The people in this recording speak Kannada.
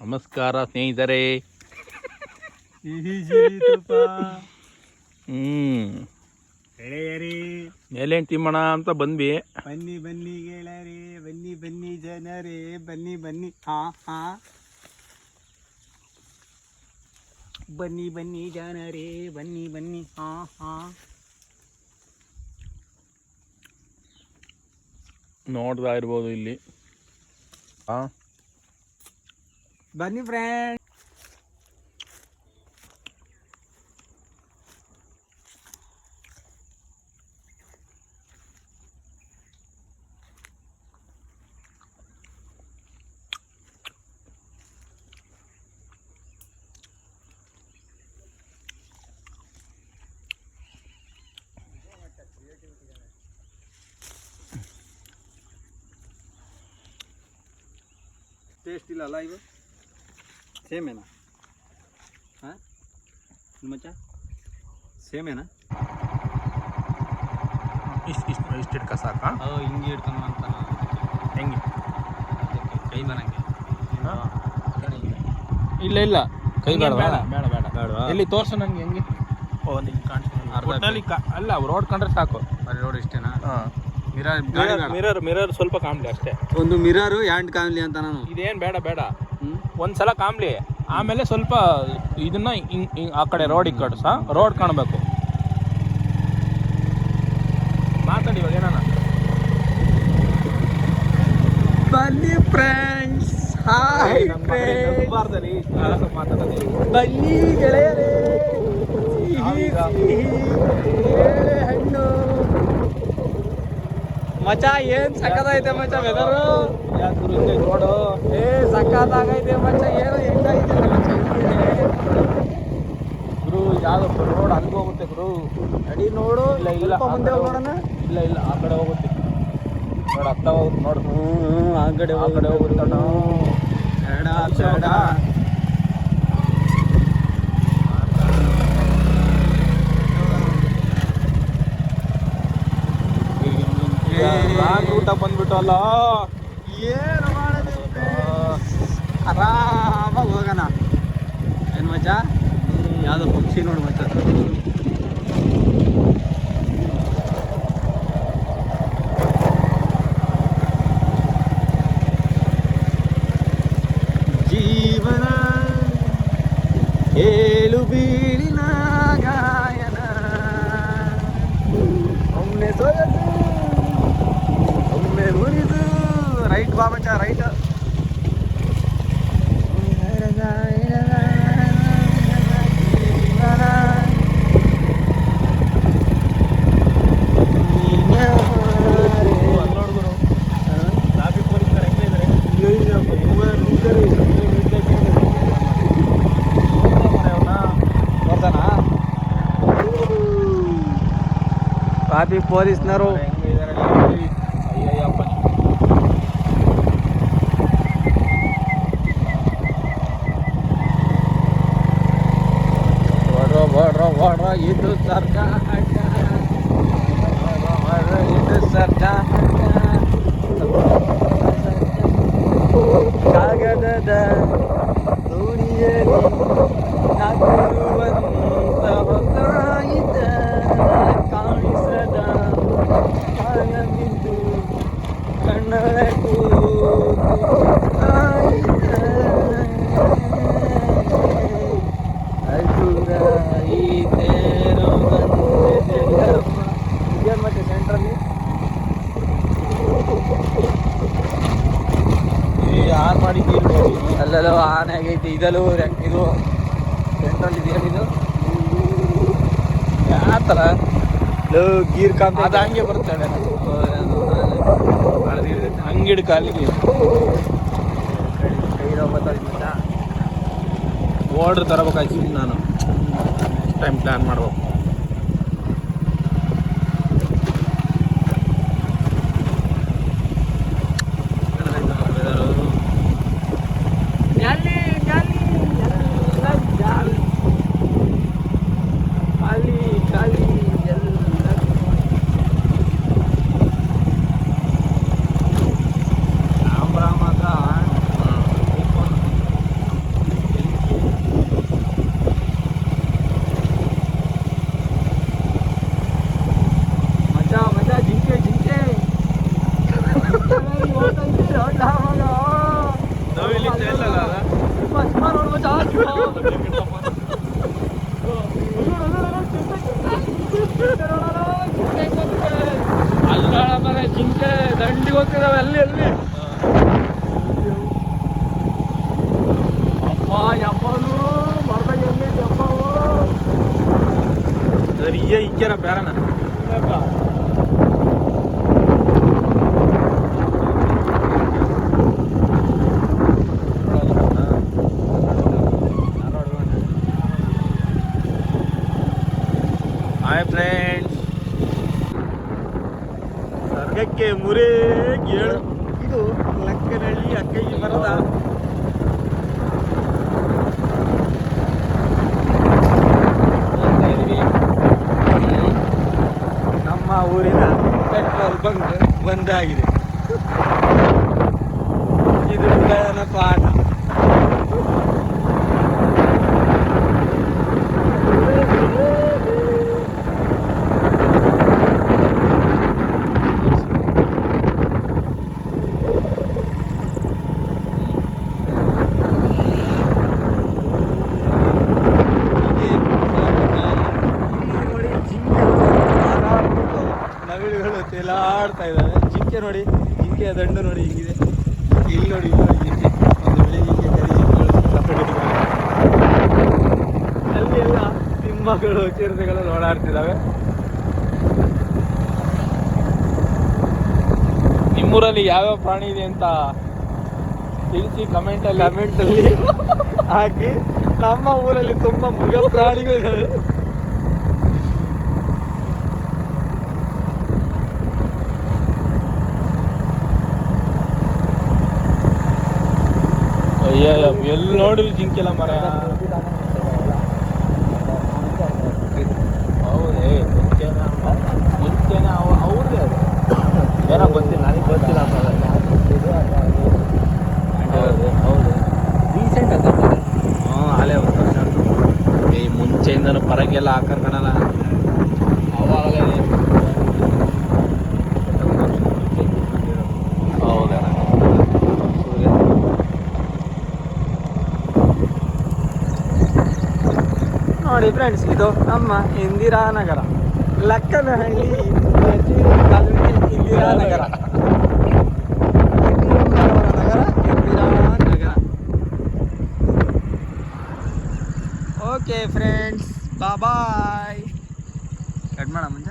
ನಮಸ್ಕಾರ ಸ್ನೇಹಿತರೆ. ಹ್ಮ್. ಗೆಳೆಯರಿ. ಮೇಲೇನ್ ತಿಮ್ಮಣ ಅಂತ ಬಂದ್ವಿ. ಬನ್ನಿ ಬನ್ನಿ ಗೆಳೆಯರಿ ಬನ್ನಿ ಬನ್ನಿ ಜನರೇ ಬನ್ನಿ ಬನ್ನಿ. ಹಾ ಹಾ. ಬನ್ನಿ ಬನ್ನಿ ಜನರೇ ಬನ್ನಿ ಬನ್ನಿ ಹಾ ಹಾ. ನೋಡ್ತಾ ಇರ್ಬೋದು ಇಲ್ಲಿ. ಹಾ. ಬನ್ನಿ ಫ್ರೆಂಡ್ ಟೇಸ್ಟ್ ಇಲ್ಲ ಅಲ್ಲ ಇವು ಸೇಮೇನಾ ಹಾಂ? ಮಚ್ಚ? ಸೇಮೇನಾ ಇಷ್ಟು ಇಷ್ಟು ಇಷ್ಟು ಇಟ್ಕ ಸಾಕ? ಹಿಂಗೆ ಹಿಡ್ಕೊಂಡು ಅಂತ ಹೆಂಗೆ? ಕೈ ಬರಂಗೆ? ಇಲ್ಲ ಇಲ್ಲ. ಕೈ ಬೇಡ ಬೇಡ ಬೇಡ ಬೇಡ. ಬೇಡ ಎಲ್ಲಿ ತೋರ್ಸು ನನಗೆ ಹೆಂಗೆ? ಓ ಒಟ್ನಲ್ಲಿ ಕಾ- ಅಲ್ಲ ರೋಡ್ ಕಂಡ್ರೆ ಸಾಕು. ಬರೀ ರೋಡ್ ಇಷ್ಟೇನಾ? ಹಾಂ. ಮಿರರ್ ಮಿರರ್ ಸ್ವಲ್ಪ ಕಾಮ್ಲಿ ಅಷ್ಟೇ ಒಂದು ಮಿರರು ಹ್ಯಾಂಡ್ ಕಾಮ್ಲಿ ಅಂತ ನಾನು ಇದೇನ್ ಬೇಡ ಬೇಡ ಒಂದ್ಸಲ ಕಾಮ್ಲಿ ಆಮೇಲೆ ಸ್ವಲ್ಪ ಇದನ್ನ ಹಿಂಗ್ ಆ ಕಡೆ ರೋಡ್ ಕಡೆ ಸಹ ರೋಡ್ ಕಾಣಬೇಕು ಮಾತಾಡಿ ಇವಾಗ ಏನಾನ ಬನ್ನಿ ಫ್ರೆಂಡ್ಸ್ ಹಾಯ್ ಫ್ರೆಂಡ್ಸ್ ಬನ್ನಿ ಗೆಳೆಯರೇ ಸಿಹಿ ಮಚ ಏನ್ ಸಕ್ಕತ್ತೈತೆ ಮಚ ವೆದರು ನೋಡು ಏ ಸಕ್ಕತ್ತಾಗೈತೆ ಮಚ ಏನು ಮಚ ಗುರು ಯಾವ್ದು ರೋಡ್ ಅಲ್ಲಿಗೆ ಹೋಗುತ್ತೆ ಗುರು. ನಡಿ ನೋಡು ಇಲ್ಲ ಇಲ್ಲ ಮುಂದೆ ಹೋಗೋಣ ಇಲ್ಲ ಇಲ್ಲ ಆ ಕಡೆ ಹೋಗುತ್ತೆ. ನೋಡು ಹತ್ತ ಹೋಗುತ್ತೆ ನೋಡು ಹ್ಞೂ ಆ ಕಡೆ ಆ ಕಡೆ ಹೋಗುತ್ತೆ ಅಣ್ಣ. ಬೇಡ ಹುಷಾರು ಬೇಡ ಈಗ ರಾಂಗ್ ಊಟ ಬಂದ್ಬಿಟ್ಟು ಅಲ್ಲ ಏನು ಮಾಡೋದು ಆರಾಮಾಗಿ ಹೋಗೋಣ. ಏನು ಮಚ್ಚ? ಯಾವುದೋ ಪಕ್ಷಿ ನೋಡು ಮಚ್ಚ. ಜೀವನ ಏಳು ಬೀಳಿನ ರೈಟ್ ಬಾ ಮಚ್ಚ ರೈಟ್ ಅಲ್ಲಿ ಕಾಗದದ ದೋಣಿಯಲ್ಲಿ ನಾಗಿರುವಂತ ಹೊತ್ತಾಯಿತ ಕಾಣಿಸದ ಕಾಲವಿದ್ದು ಕಣ್ಣಳಕು ಮತ್ತೆ ಅಲ್ಲೆಲ್ಲ ಆನೆ ಆಗೈತಿ ಇದಲ್ಲೂ ಇದು ಪೆಟ್ರೋಲ್ ಇದೆಯಲ್ಲ ಯಾವ ಥರ? ಲೋ ಗೀರ್ ಕಾಂತ ಅದು ಹಂಗೆ ಬರ್ತಾಳೆ ಹಂಗಿಡ್ ಕಾಲಿಗೆ. ಓಡ್ರ್ ತರಬೇಕಾಯ್ತು ನಾನು. ನೆಕ್ಸ್ಟ್ ಟೈಮ್ ಪ್ಲ್ಯಾನ್ ಮಾಡ್ಬೇಕು. ಸರಿಯ ಇಕ್ಕ್ಯಾರ ಬೇರನ ಹಾಯ್ ಫ್ರೆಂಡ್ಸ್ ಸ್ವರ್ಗಕ್ಕೆ ಮುರೇ ಗೇಳು ಇದು ಲಕ್ಕನಹಳ್ಳಿ ಅಕ್ಕಯ್ಯ ಮರದ ನಮ್ಮ ಊರಿನ ಪೆಟ್ರೋಲ್ ಬಂಕ್ ಬಂದಾಗಿದೆ ಇದು ಪಾಠ. ನವಿಲುಗಳು ಆಡ್ತಾ ಇದ್ದಾವೆ ಜಿಂಕೆ ನೋಡಿ, ಜಿಂಕೆಯ ದಂಡು ನೋಡಿ ಹಿಂಗಿದೆ. ಇಲ್ಲಿ ನೋಡಿ ಇಲ್ಲಿ ನೋಡಿ ಜಿಂಕೆ ಒಂದು ಬಿಳಿ ಜಿಂಕೆ ಅಲ್ಲಿ ಎಲ್ಲ ಸಿಂಹಗಳು, ಚಿರತೆಗಳು ಓಡಾಡ್ತಿದ್ದಾವೆ. ನಿಮ್ಮೂರಲ್ಲಿ ಯಾವ್ಯಾವ ಪ್ರಾಣಿ ಇದೆ ಅಂತ ತಿಳಿಸಿ ಕಮೆಂಟ್ ಅಲ್ಲಿ. ಕಮೆಂಟ್ ಅಲ್ಲಿ ಹಾಕಿ, ನಮ್ಮ ಊರಲ್ಲಿ ತುಂಬಾ ಮೃಗ ಪ್ರಾಣಿಗಳಿದ್ದಾವೆ ಎಲ್ಲಿ ನೋಡಿ ಜಿಂಕೆಲ್ಲ ಮರ ಹೌದೇ ಮುಂಚೆನ ಮುಂಚೆನ ಅವ ಅವ್ರದೇ ಅದು. ಏನೋ ಗೊತ್ತಿಲ್ಲ ನನಗೆ ಗೊತ್ತಿಲ್ಲ ಹೌದು ಹೌದು. ರೀಸೆಂಟ್ ಅಂತ ಹ್ಞೂ ಅಲ್ಲೇ ಈ ಮುಂಚೆಯಿಂದನೂ ಪರಗೆಲ್ಲ ಅವಾಗಲೇ ಹೌದಾ ನೋಡಿ ಫ್ರೆಂಡ್ಸ್ ಇದು ನಮ್ಮ ಇಂದಿರಾನಗರ ಲಕ್ಕನಹಳ್ಳಿ ತಾಲೂಕಿನ ಇಂದಿರಾನಗರ ನಗರ. Indiranagar okay friends bye cut ಮಾಡ, ಮುಂಚೆ.